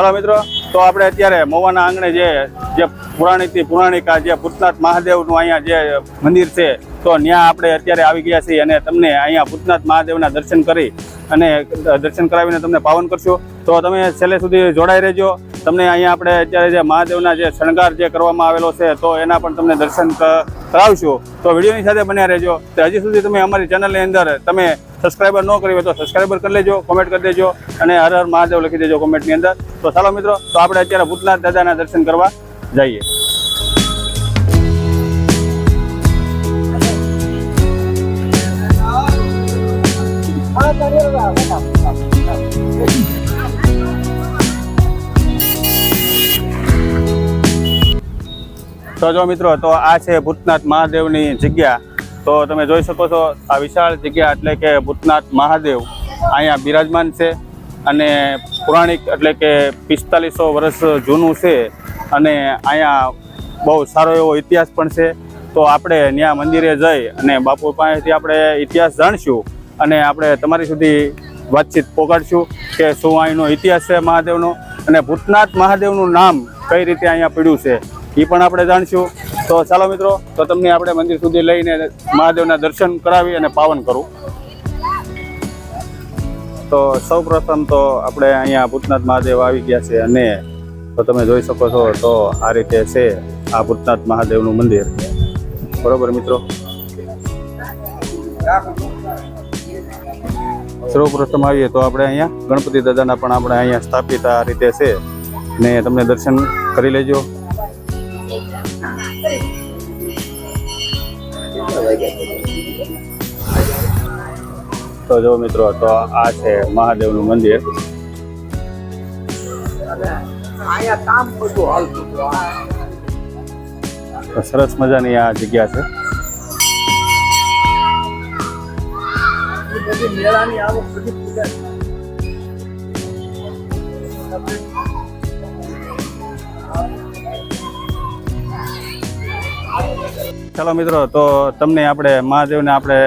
ચાલો મિત્રો, તો આપણે અત્યારે મોવાના આંગણે જે જે પુરાણીથી પુરાણિક આ જે ભૂતનાથ મહાદેવનું અહીંયા જે મંદિર છે, તો ત્યાં આપણે અત્યારે આવી ગયા છીએ અને તમને અહીંયા ભૂતનાથ મહાદેવના દર્શન કરી અને દર્શન કરાવીને તમને પાવન કરશું. તો તમે છેલ્લે સુધી જોડાઈ રહેજો. તમને અહીંયા આપણે અત્યારે જે મહાદેવના જે શણગાર જે કરવામાં આવેલો છે, તો એના પણ તમને દર્શન કરાવશું. તો વિડીયોની સાથે બન્યા રહેજો. તો હજી સુધી તમે અમારી ચેનલની અંદર તમે સબસ્ક્રાઈબર ન કરી હોય તો સબસ્ક્રાઈબર કરી લેજો કોમેન્ટ કરી દેજો અને હર હર મહાદેવ લખી દેજો કોમેન્ટની અંદર. તો ચાલો મિત્રો, તો આપણે અત્યારે ભૂતનાથ દાદાના દર્શન કરવા જઈએ. તો જો મિત્રો, તો આ છે ભૂતનાથ મહાદેવની જગ્યા. તો તમે જોઈ શકો છો આ વિશાળ જગ્યા એટલે કે ભૂતનાથ મહાદેવ અહીંયા બિરાજમાન છે અને પૌરાણિક એટલે કે પિસ્તાલીસો વર્ષ જૂનું છે અને અહીંયા બહુ સારો એવો ઇતિહાસ પણ છે. તો આપણે ત્યાં મંદિરે જઈ અને બાપુ પાસેથી આપણે ઇતિહાસ જાણશું અને આપણે તમારી સુધી વાતચીત પોગાડશું કે શું અહીંનો ઇતિહાસ છે મહાદેવનો અને ભૂતનાથ મહાદેવનું નામ કઈ રીતે અહીંયા પડ્યું છે એ પણ આપણે જાણશું. તો ચાલો મિત્રો, તો તમને આપણે મંદિર સુધી લઈને મહાદેવના દર્શન કરાવી અને પાવન કરું. તો સૌ પ્રથમ તો આપણે અહીંયા ભૂતનાથ મહાદેવ આવી ગયા છે અને તો તમે જોઈ શકો છો તો આ રીતે છે આ ભૂતનાથ મહાદેવનું મંદિર. બરોબર મિત્રો? સર્વપ્રથમ આવીએ તો આપણે અહીંયા ગણપતિ દાદાના પણ આપણે અહીંયા સ્થાપિત આ રીતે છે. ને તમને દર્શન કરી લેજો. તો જો મિત્રો, તો આ છે મહાદેવનું મંદિર. સરસ મજાની આ જગ્યા છે. ચાલો મિત્રો, તો તમને આપણે મહાદેવને આપણે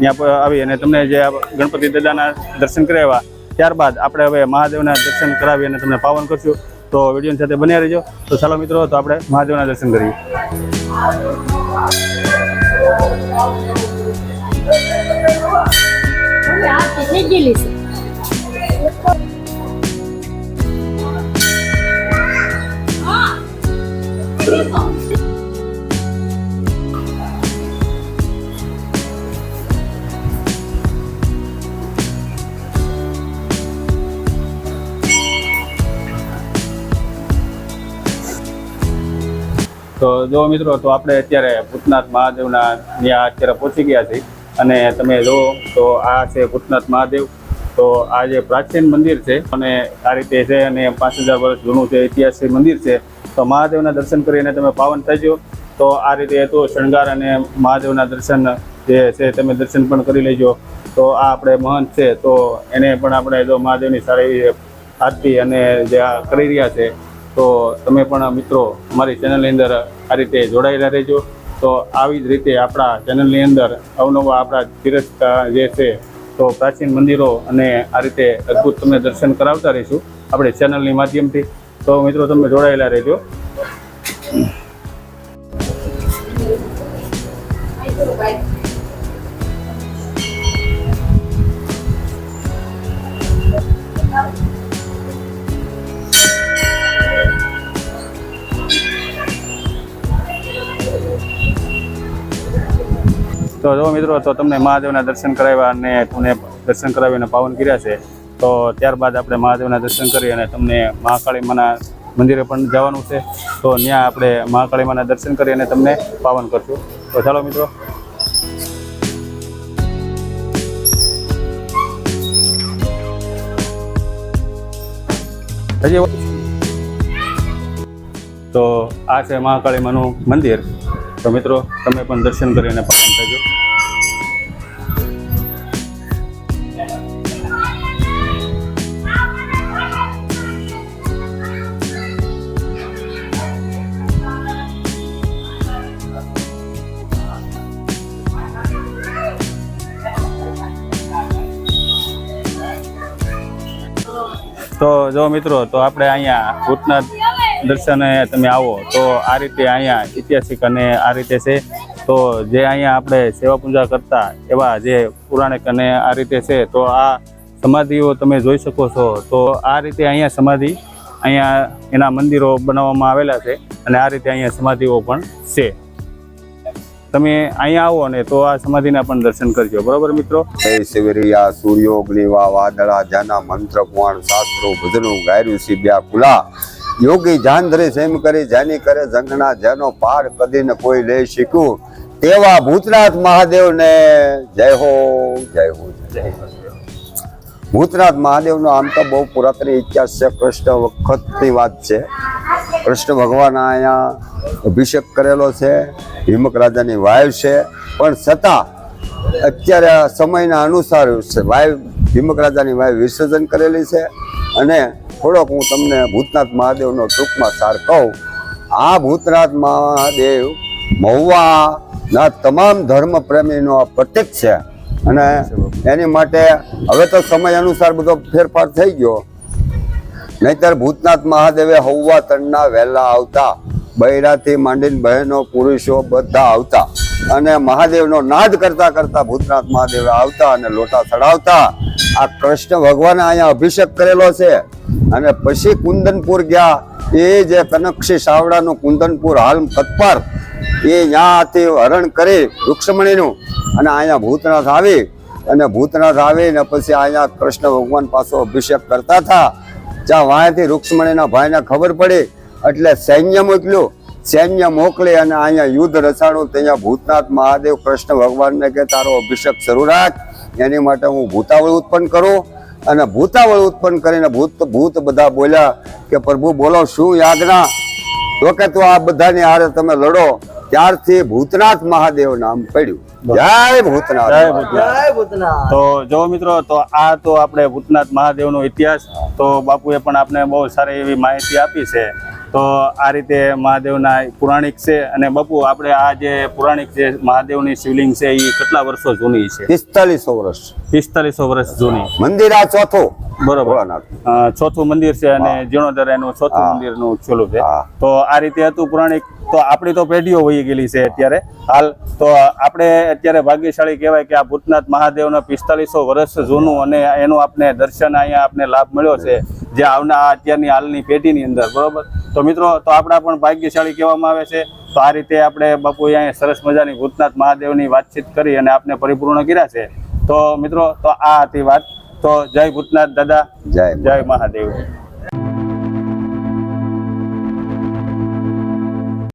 ત્યાં આવી અને તમને જે ગણપતિ દાદાના દર્શન કરાવ્યા, ત્યારબાદ આપણે હવે મહાદેવના દર્શન કરાવી અને તમને પાવન કરશું. તો વીડિયો સાથે બન્યા રહેજો. તો ચાલો મિત્રો, તો આપણે મહાદેવના દર્શન કરીએ. આ તો જો મિત્રો, તો આપણે અત્યારે ભૂતનાથ મહાદેવના ત્યાં અત્યારે પહોંચી ગયા છીએ. અને તમે જો, તો આ છે ભૂતનાથ મહાદેવ. તો આ જે પ્રાચીન મંદિર છે, અને આ રીતે છે, અને પાંચ હજાર વર્ષ જૂનું છે ઐતિહાસિક મંદિર છે, તો મહાદેવના દર્શન કરીને તમે પાવન થજો તો આ રીતે તો શણગાર અને મહાદેવના દર્શન જે છે, તમે દર્શન પણ કરી લેજો. તો આ આપણે મહંત છે, તો એને પણ આપણે જો મહાદેવની સારી આરતી અને જે આ કરી રહ્યા છે તો તમે પણ મિત્રો અમારી ચેનલની અંદર આ રીતે જોડાયેલા રહેજો. તો આવી જ રીતે આપણા ચેનલની અંદર અવનવા આપણા તીર્થ જે છે, તો પ્રાચીન મંદિરો અને આ રીતે અદ્ભુત તમને દર્શન કરાવતા રહીશું. આપણે ચેનલની માધ્યમથી. તો મિત્રો, તમે જોડાયેલા રહેજો. તો જો મિત્રો, તો તમને મહાદેવના દર્શન કરાવ્યા અને તમને દર્શન કરાવીને પાવન કર્યા છે, તો ત્યારબાદ આપણે મહાદેવના દર્શન કરી અને તમને મહાકાળી માના મંદિરે પણ જવાનું છે. તો ત્યાં આપણે મહાકાળી માના દર્શન કરી અને તમને પાવન કરશું. તો ચાલો મિત્રો. હજી તો આ છે મહાકાળી માનું મંદિર. તો મિત્રો, તમે પણ દર્શન કરીને પસંદ થજો તો જો મિત્રો, તો આપણે અહીંયા ભૂતનાથ દર્શને તમે આવો તો આ રીતે અહીંયા ઐતિહાસિક અને આ રીતે છે. તો જે અહીંયા આપણે સેવા પૂજા કરતા એવા જે પુરાણિક અને આ રીતે છે, તો આ સમાધિઓ તમે જોઈ શકો છો. તો આ રીતે અહીંયા સમાધિ અહીંયા એના મંદિરો બનાવવામાં આવેલા છે અને આ રીતે અહીંયા સમાધિઓ પણ છે. તમે અહીંયા આવો ને તો આ સમાધિના પણ દર્શન કરજો. બરોબર મિત્રો? શિવરિયા સૂર્યોગ્નિવા વાદળા જાના મંત્ર, પુરાણ શાસ્ત્રો, ભજનો ગાયરું સિબ્યા કુલા યોગી જાન ધરે સેમ કરી, જેની કરે જંગના જેનો પાર કદી ન કોઈ લે શીખું, તેવા ભૂતનાથ મહાદેવને જય હો જય હો, જય. ભૂતનાથ મહાદેવનો આમ તો બહુ પુરાતન ઇતિહાસ છે, કૃષ્ણ વખતની વાત છે કૃષ્ણ ભગવાન અહીંયા અભિષેક કરેલો છે, હિમક રાજાની વાઈવ છે પણ છતાં અત્યારે સમયના અનુસાર છે વાવ ભીમક રાજાની માએ વિસર્જન કરેલી છે. અને થોડોક હું તમને ભૂતનાથ મહાદેવનો ટૂંકમાં સાર કહું. આ ભૂતનાથ મહાદેવ મહુવાના તમામ ધર્મ પ્રેમીનો આ પ્રતિક છે. અને એની માટે હવે તો સમય અનુસાર બધો ફેરફાર થઈ ગયો. નહીતર ભૂતનાથ મહાદેવે હવવા તણના વહેલા આવતા, બૈરાથી માંડીને બહેનો, પુરુષો બધા આવતા. અને મહાદેવનો નાદ કરતા કરતા ભૂતનાથ મહાદેવ આવતા અને લોટા ચડાવતા આ કૃષ્ણ ભગવાને અહીંયા અભિષેક કરેલો છે. અને પછી કુંદનપુર ગયા. એ જે કનકશી સાવડાનું કુંદનપુર હાલ કતપર એ ત્યાંથી હરણ કરી રૂક્ષ્મણીનું અને અહીંયા ભૂતનાથ આવી. અને ભૂતનાથ આવીને પછી અહીંયા કૃષ્ણ ભગવાન પાછો અભિષેક કરતા હતા. જ્યાં વાંયથી રૂક્ષ્મણીના ભાઈને ખબર પડી. એટલે સૈન્ય મોકલ્યું. સૈન્ય મોકલે અને અહીંયા યુદ્ધ રચાણું ત્યાં ભૂતનાથ મહાદેવ કૃષ્ણ ભગવાનને કે તારો અભિષેક શરૂ રાખ. એની માટે હું ભૂતાવળ ઉત્પન્ન કરું. અને ભૂતાવળ ઉત્પન્ન કરીને ભૂત ભૂત બધા બોલ્યા કે પ્રભુ બોલો શું યાદના તો કે તો આ બધાની હારે તમે લડો. ત્યારથી ભૂતનાથ મહાદેવ નામ પડ્યું. જય ભૂતનાથ જય ભૂતનાથ. તો જો મિત્રો તો આ તો આપણે ભૂતનાથ મહાદેવનો ઇતિહાસ. તો બાપુએ પણ આપણે બહુ સારી એવી માહિતી આપી છે. તો આ રીતે મહાદેવના પુરાણિક છે અને બાપુ આપણે આ જે પુરાણિક જે મહાદેવની શિવલિંગ છે એ કેટલા વર્ષો જૂની છે? પિસ્તાલીસો વર્ષ. પિસ્તાલીસો વર્ષ જૂની. મંદિર આ ચોથું. બરોબર. ચોથું મંદિર છે અને જીર્ણોદ્ધાર એનું ચોથું. મંદિરનું છેલ્લું છે. તો આ રીતે હતું પુરાણિક. તો આપણી તો પેઢીઓ વહી ગયેલી છે અત્યારે. હાલ તો આપણે અત્યારે ભાગ્યશાળી કહેવાય કે આ ભૂતનાથ મહાદેવના પિસ્તાલીસો વર્ષ જૂનું અને એનું આપણે દર્શન અહીંયા આપણે લાભ મળ્યો છે. જે આવના અત્યારની હાલની પેઢીની અંદર. બરોબર? તો મિત્રો તો આપણા પણ ભાગ્યશાળી કહેવામાં આવે છે. તો આ રીતે આપણે બાપુએ અહીંયા સરસ મજાની ભૂતનાથ મહાદેવની વાતચીત કરી અને આપણે પરિપૂર્ણ કર્યા છે. તો મિત્રો તો આ હતી વાત. તો જય ભૂતનાથ દાદા. જય જય મહાદેવ.